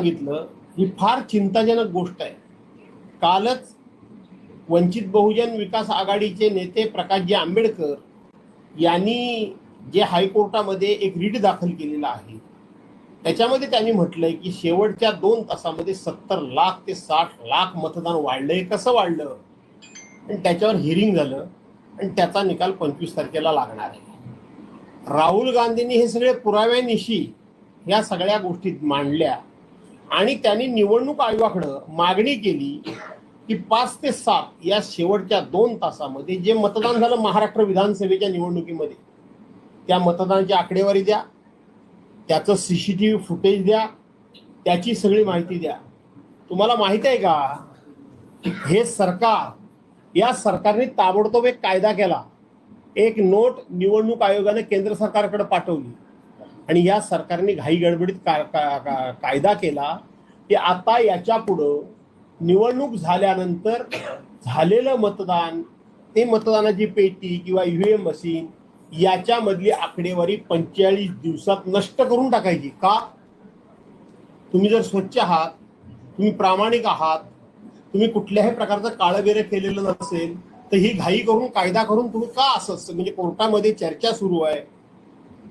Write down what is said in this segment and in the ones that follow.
सांगितलं ही फार चिंताजनक गोष्ट आहे. कालच वंचित बहुजन विकास आघाडीचे नेते प्रकाशजी आंबेडकर यांनी जे हायकोर्टामध्ये एक रीट दाखल केलेला आहे त्याच्यामध्ये त्यांनी म्हटलंय की शेवटच्या दोन तासामध्ये सत्तर लाख ते साठ लाख मतदान वाढलंय. कसं वाढलं? आणि त्याच्यावर हिअरिंग झालं आणि त्याचा निकाल पंचवीस तारखेला लागणार आहे. राहुल गांधींनी हे सगळे पुराव्यानिशी या सगळ्या गोष्टी मांडल्या. आणि त्यांनी निवडणूक आयोगाकडं मागणी केली की पाच ते सात या शेवटच्या दोन तासामध्ये जे मतदान झालं महाराष्ट्र विधानसभेच्या निवडणुकीमध्ये त्या मतदानाची आकडेवारी द्या त्याचं सीसीटीव्ही फुटेज द्या त्याची सगळी माहिती द्या. तुम्हाला माहिती आहे का हे सरकार या सरकारने ताबडतोब एक कायदा केला. एक नोट निवडणूक आयोगाने केंद्र सरकारकडे पाठवली. आणि या सरकारने घाई गडबडीत का, का, का, कायदा केला की आता याच्या पुढं निवडणूक झाल्यानंतर झालेलं मतदान ते मतदानाची पेटी किंवा ईव्हीएम मशीन याच्यामधली आकडेवारी पंचेचाळीस दिवसात नष्ट करून टाकायची. का? तुम्ही जर स्वच्छ आहात तुम्ही प्रामाणिक आहात तुम्ही कुठल्याही प्रकारचं काळबेरे केलेलं नसेल तर ही घाई करून कायदा करून तुम्ही का असं असं म्हणजे कोर्टामध्ये चर्चा सुरू आहे?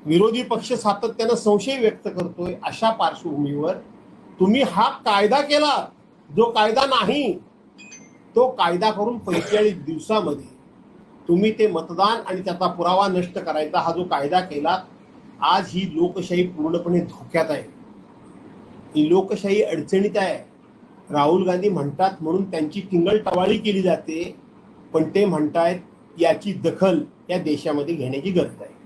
विरोधी पक्ष सातत्यानं संशय व्यक्त करतोय अशा पार्श्वभूमीवर तुम्ही हा कायदा केला. जो कायदा नाही तो कायदा करून पंचेचाळीस दिवसामध्ये तुम्ही ते मतदान आणि त्याचा पुरावा नष्ट करायचा हा जो कायदा केला आज ही लोकशाही पूर्णपणे धोक्यात आहे. ही लोकशाही अडचणीत आहे. राहुल गांधी म्हणतात म्हणून त्यांची किंगल टवाळी केली जाते पण ते म्हणतायत याची दखल या देशामध्ये घेण्याची गरज आहे.